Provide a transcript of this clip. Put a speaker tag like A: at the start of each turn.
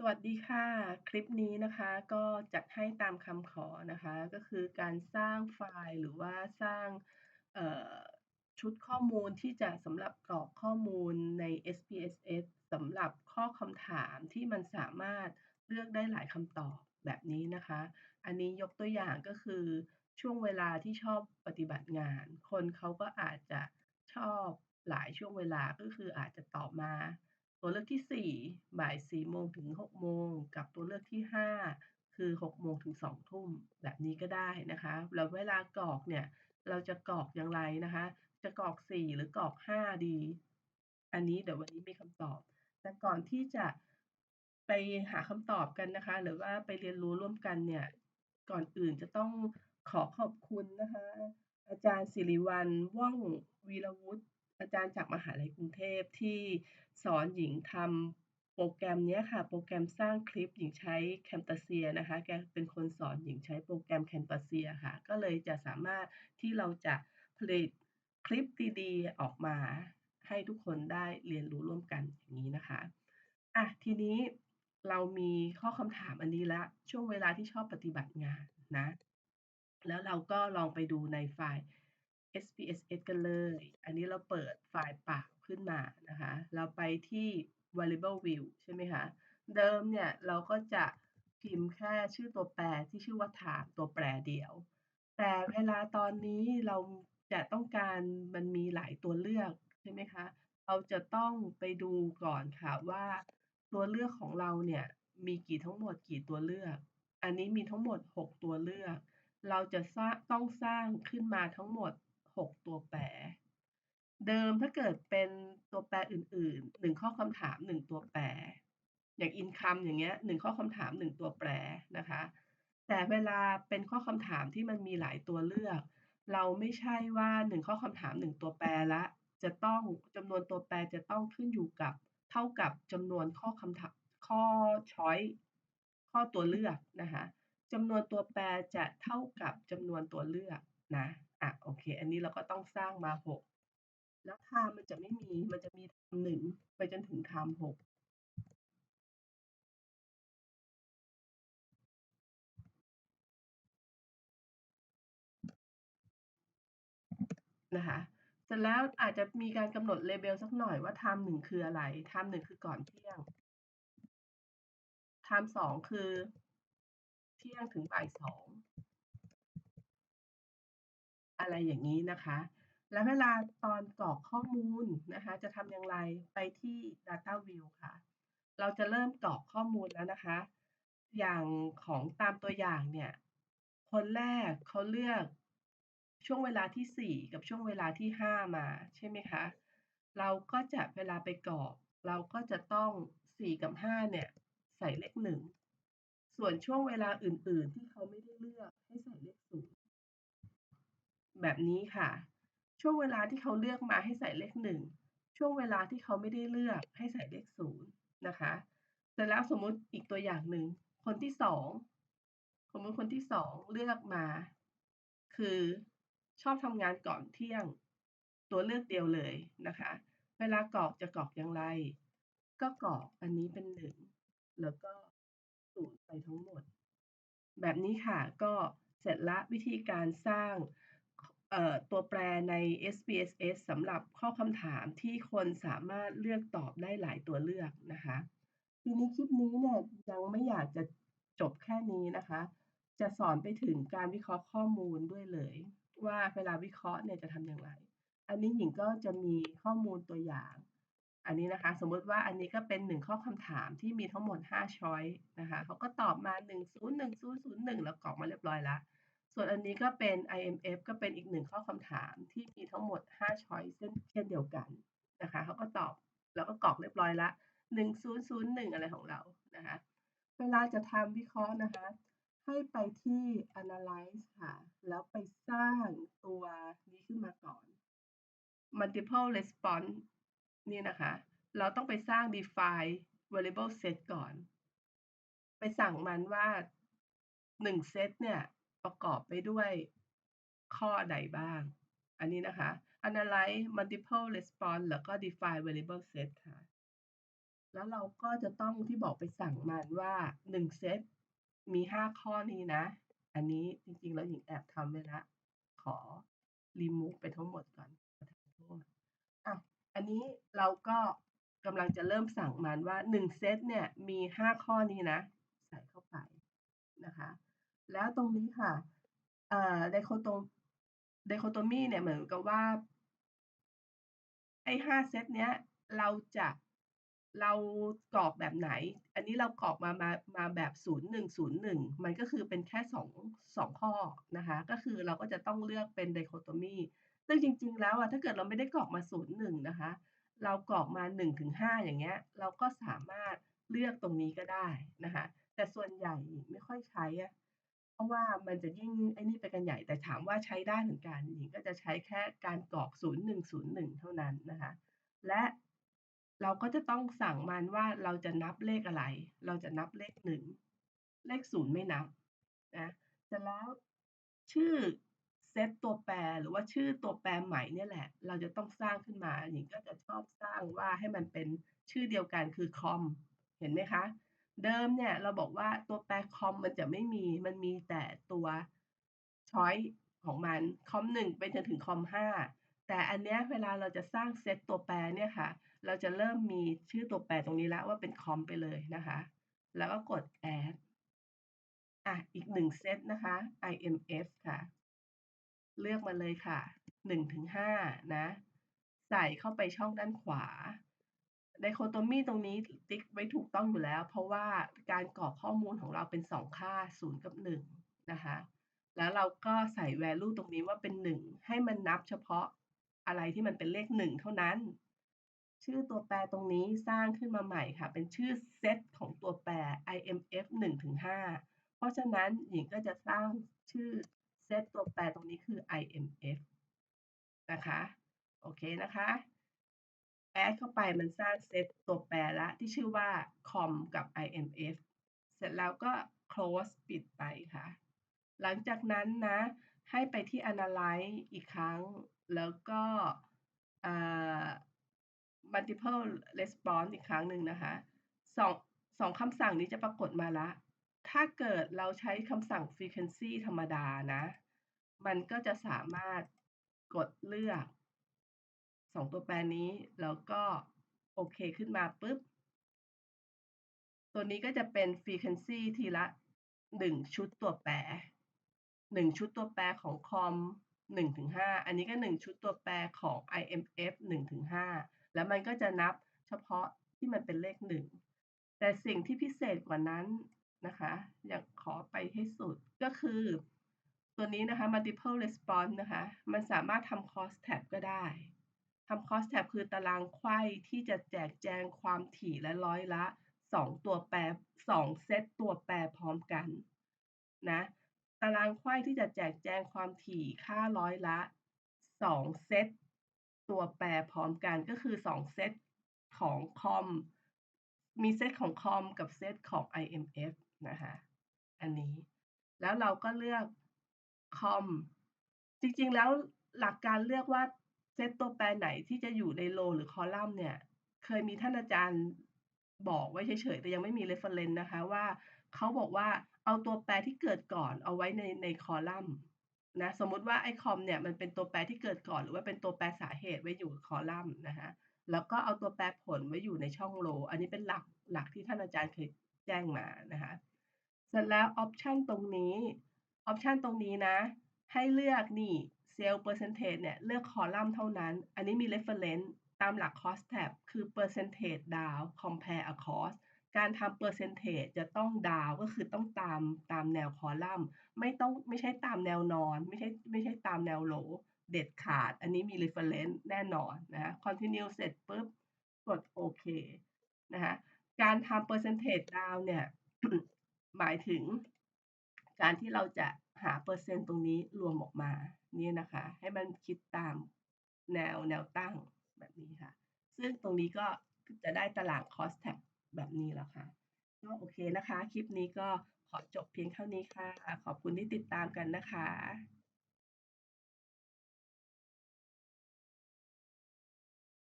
A: สวัสดีค่ะ คลิปนี้นะคะก็จัดให้ตามคำขอนะคะ ก็คือการสร้างไฟล์หรือว่าสร้างชุดข้อมูลที่จะสำหรับกรอกข้อมูลใน SPSS สำหรับข้อคำถามที่มันสามารถเลือกได้หลายคำตอบแบบนี้นะคะ อันนี้ยกตัวอย่างก็คือช่วงเวลาที่ชอบปฏิบัติงาน คนเขาก็อาจจะชอบหลายช่วงเวลาก็คืออาจจะตอบมา ตัวเลือกที่ 4 บ่าย4โมงถึง6โมง กับตัวเลือกที่ 5 คือ6โมงถึง2ทุ่ม แบบนี้ก็ได้นะคะ แล้วเวลากรอกเนี่ย เราจะกรอกอย่างไรนะคะ จะกรอก 4 หรือกรอก 5 ดี อันนี้เดี๋ยววันนี้มีคำตอบ แต่ก่อนที่จะไปหาคำตอบกันนะคะ หรือว่าไปเรียนรู้ร่วมกันเนี่ย ก่อนอื่นจะต้องขอขอบคุณนะคะ อาจารย์สิริวัลว่องวีรวุฒิ อาจารย์จากมหาลัยกรุงเทพที่สอนหญิงทำโปรแกรมนี้ค่ะ โปรแกรมสร้างคลิปหญิงใช้แคม p าเซียนะคะ แกเป็นคนสอนหญิงใช้โปรแกรมแคม p าเซียค่ะ ก็เลยจะสามารถที่เราจะผลิตคลิปดีๆ ออกมาให้ทุกคนได้เรียนรู้ร่วมกันอย่างนี้นะคะอะทีนี้เรามีข้อคำถามอันนี้ละช่วงเวลาที่ชอบปฏิบัติงานนะ แล้วเราก็ลองไปดูในไฟล์ SPSS กันเลย อันนี้เราเปิดไฟล์เปล่าขึ้นมานะคะ เราไปที่ variable view ใช่ไหมคะ เดิมเนี่ยเราก็จะพิมพ์แค่ชื่อตัวแปรที่ชื่อว่า time ตัวแปรเดียว แต่เวลาตอนนี้เราจะต้องการมันมีหลายตัวเลือกใช่ไหมคะ เราจะต้องไปดูก่อนค่ะว่าตัวเลือกของเราเนี่ยมีกี่ทั้งหมดกี่ตัวเลือก อันนี้มีทั้งหมด 6 ตัวเลือก เราจะต้องสร้างขึ้นมาทั้งหมด 6ตัวแปร เดิมถ้าเกิดเป็นตัวแปรอื่นๆ1ข้อคำถาม1ตัวแปร อย่าง income อย่างเงี้ย1ข้อคำถาม1ตัวแปรนะคะ แต่เวลาเป็นข้อคำถามที่มันมีหลายตัวเลือก เราไม่ใช่ว่า1ข้อคำถาม1ตัวแปรละจะต้องจำนวนตัวแปรจะต้องขึ้นอยู่กับเท่ากับจำนวนข้อคำถามข้อ choice ข้อตัวเลือกนะคะจำนวนตัวแปรจะเท่ากับจำนวนตัวเลือกนะ อะโอเค อันนี้เราก็ต้องสร้างมาหกแล้วไทม์มันจะไม่มี มันจะมีไทม์หนึ่งไปจนถึงไทม์หกนะคะเสร็จแล้วอาจจะมีการกำหนดเลเบลสักหน่อยว่าไทม์หนึ่งคืออะไรไทม์หนึ่งคือก่อนเที่ยงไทม์สองคือ เที่ยงถึงบ่ายสอง อะไรอย่างนี้นะคะ แล้วเวลาตอนกรอกข้อมูลนะคะ จะทำอย่างไรไปที่ Data View ค่ะ เราจะเริ่มกรอกข้อมูลแล้วนะคะ อย่างของตามตัวอย่างเนี่ย คนแรกเขาเลือกช่วงเวลาที่ 4 กับช่วงเวลาที่ 5 มาใช่ไหมคะ เราก็จะเวลาไปกรอกเราก็จะต้อง 4 กับ 5 เนี่ย ใส่เลข 1 ส่วนช่วงเวลาอื่น ๆ ที่เขาไม่ได้เลือกให้ใส่เลข0 แบบนี้ค่ะ ช่วงเวลาที่เขาเลือกมาให้ใส่เลขหนึ่งช่วงเวลาที่เขาไม่ได้เลือกให้ใส่เลขศูนย์นะคะเสร็จแล้วสมมุติอีกตัวอย่างหนึ่งคนที่สองสมมติคนที่สองเลือกมา คือชอบทำงานก่อนเที่ยง ตัวเลือกเดียวเลยนะคะ เวลากรอกจะกรอกอย่างไร ก็กรอกอันนี้เป็นหนึ่งแล้วก็ศูนย์ไปทั้งหมด แบบนี้ค่ะก็เสร็จละวิธีการสร้าง ตัวแปรใน SPSS สำหรับข้อคำถามที่คนสามารถเลือกตอบได้หลายตัวเลือกนะคะทีนี้คลิปนี้เนี่ยยังไม่อยากจะจบแค่นี้นะคะ จะสอนไปถึงการวิเคราะห์ข้อมูลด้วยเลย ว่าเวลาวิเคราะห์เนี่ยจะทำอย่างไร อันนี้หญิงก็จะมีข้อมูลตัวอย่าง อันนี้นะคะ สมมติว่าอันนี้ก็เป็นหนึ่งข้อคำถามที่มีทั้งหมด5ช้อยนะคะเขาก็ตอบมา 1 0 1 0 0 1 แล้วกรอกมาเรียบร้อยแล้ว ส่วนอันนี้ก็เป็น IMF ก็เป็นอีกหนึ่งข้อคำถามที่มีทั้งหมด5 choice เช่นเดียวกันนะคะเขาก็ตอบแล้วก็กรอกเรียบร้อยละ1001 อะไรของเรานะคะ เวลาจะทำวิเคราะห์นะคะ ให้ไปที่ analyze ค่ะ แล้วไปสร้างตัวนี้ขึ้นมาก่อน multiple response นี่นะคะ เราต้องไปสร้าง define variable set ก่อน ไปสั่งมันว่า1 set เนี่ย ประกอบไปด้วยข้อใดบ้าง อันนี้นะคะ analyze multiple response แล้วก็ define variable set ค่ะ แล้วเราก็จะต้องที่บอกไปสั่งมันว่า1เซตมี 5 ข้อนี้นะ อันนี้จริงๆ แล้วหญิงแอบทำไว้ล้วขอ remove ไปทั้งหมดก่อนขอโทษอะอันนี้เราก็กำลังจะเริ่มสั่งมันว่า1เซตเนี่ยมี 5 ข้อนี้นะ ใส่เข้าไปนะคะ แล้วตรงนี้ค่ะ เอ่อ dichotom dichotomy เนี่ยเหมือนกับว่า ไอ้5เซตเนี้ย เราจะเรากรอกแบบไหน อันนี้เรากรอกมามามาแบบ0101มันก็คือเป็นแค่2 2ข้อนะคะ ก็คือเราก็จะต้องเลือกเป็น dichotomy ซึ่งจริง ๆ แล้วอะถ้าเกิดเราไม่ได้กรอกมา01นย์หนึ่งนะคะ เรากรอกมา1-5อย่างเงี้ย เราก็สามารถเลือกตรงนี้ก็ได้นะคะ แต่ส่วนใหญ่ไม่ค่อยใช้อะ เพราะว่ามันจะยิ่งไอ้นี่ไปกันใหญ่ แต่ถามว่าใช้ได้เหมือนกันหญิงก็จะใช้แค่การกรอก 0101 เท่านั้นนะคะ และเราก็จะต้องสั่งมันว่าเราจะนับเลขอะไร เราจะนับเลข1เลข0ไม่นับนะเสร็จแล้วชื่อเซตตัวแปรหรือว่าชื่อตัวแปรใหม่เนี่ยแหละ เราจะต้องสร้างขึ้นมาหญิงก็จะชอบสร้างว่าให้มันเป็นชื่อเดียวกันคือ com เห็นไหมคะ เดิมเนี่ยเราบอกว่าตัวแปร com มันจะไม่มี มันมีแต่ตัวช้อยของมัน com 1ไปจนถึง com 5แต่อันเนี้ยเวลาเราจะสร้างเซตตัวแปรเนี่ยค่ะ เราจะเริ่มมีชื่อตัวแปรตรงนี้แล้วว่าเป็น com ไปเลยนะคะ แล้วก็กด add อะอีก1เซตนะคะ IMF ค่ะ เลือกมาเลยค่ะ1-5นะ ใส่เข้าไปช่องด้านขวา dichotomy ตรงนี้ติ๊กไว้ถูกต้องอยู่แล้ว เพราะว่าการกรอกข้อมูลของเราเป็น 2 ค่า 0 กับ 1 นะคะ แล้วเราก็ใส่ value ตรงนี้ว่าเป็น 1 ให้มันนับเฉพาะอะไรที่มันเป็นเลข 1 เท่านั้น ชื่อตัวแปรตรงนี้สร้างขึ้นมาใหม่ค่ะ เป็นชื่อเซตของตัวแปร IMF 1-5 เพราะฉะนั้นหญิงก็จะสร้างชื่อเซตตัวแปรตรงนี้คือ IMF นะคะ โอเคนะคะ แอดเข้าไปมันสร้างเซตตัวแปรล้วที่ชื่อว่า com กับ IMF เสร็จแล้วก็ close ปิดไปค่ะ หลังจากนั้นนะ ให้ไปที่ analyze อีกครั้ง แล้วก็ multiple response อีกครั้งหนึ่งนะคะสองสองคำสั่งนี้จะปรากฏมาล้วถ้าเกิดเราใช้คำสั่ง frequency ธรรมดานะ มันก็จะสามารถกดเลือก 2ตัวแปรนี้ แล้วก็โอเคขึ้นมาปุ๊บ ตัวนี้ก็จะเป็น frequency ทีละ 1 ชุดตัวแปร 1 ชุดตัวแปรของ com 1-5อันนี้ก็ 1 ชุดตัวแปรของ IMF 1-5แล้วมันก็จะนับเฉพาะที่มันเป็นเลข 1 แต่สิ่งที่พิเศษกว่านั้นนะคะอยากขอไปให้สุดก็คือ ตัวนี้นะคะ multiple response นะคะ มันสามารถทำ cross tab ก็ได้ ทำ cross tab คือตารางไขว้ที่จะแจกแจงความถี่และร้อยละ 2 ตัวแปร 2 เซตตัวแปรพร้อมกันนะตารางไขว้ที่จะแจกแจงความถี่ค่าร้อยละ 2 เซตตัวแปรพร้อมกันก็คือ 2 เซตของ com มีเซตของ com กับเซตของ IMF นะคะอันนี้ แล้วเราก็เลือก com จริงๆแล้วหลักการเลือกว่า เซตตัวแปรไหนที่จะอยู่ในโรหรือคอลัมน์เนี่ย เคยมีท่านอาจารย์บอกไว้เฉยๆ แต่ยังไม่มี reference นะคะว่าเขาบอกว่าเอาตัวแปรที่เกิดก่อนเอาไว้ในในคอลัมน์นะสมมุติว่าไอคอมเนี่ยมันเป็นตัวแปรที่เกิดก่อน หรือว่าเป็นตัวแปรสาเหตุไว้อยู่คอลัมน์นะคะแล้วก็เอาตัวแปรผลไว้อยู่ในช่องโรอันนี้เป็นหลักหลักที่ท่านอาจารย์เคยแจ้งมานะคะเสร็จแล้วออปชันตรงนี้ออปชันตรงนี้นะ ให้เลือกนี่ เซลล์เปอร์เซนเทจเนี่ย เลือกคอลัมน์เท่านั้น อันนี้มี reference ตามหลัก cost tab คือ percentage down compare across การทำ percentage จะต้องดาวก็คือต้องตามตามแนวคอลัมน์ ไม่ต้องไม่ใช่ตามแนวนอน ไม่ใช่ไม่ใช่ตามแนวโหลเด็ดขาด อันนี้มี reference แน่นอนนะ continue เสร็จปุ๊บกดโอเคนะคะการทำ percentage down เนี่ย หมายถึงการที่เราจะหาเปอร์เซ็นต์ตรงนี้รวมออกมา นี่นะคะ ให้มันคิดตามแนวแนวตั้งแบบนี้ค่ะ ซึ่งตรงนี้ก็จะได้ตาราง cost tag แบบนี้แล้วค่ะก็โอเคนะคะ คลิปนี้ก็ขอจบเพียงเท่านี้ค่ะ ขอบคุณที่ติดตามกันนะคะ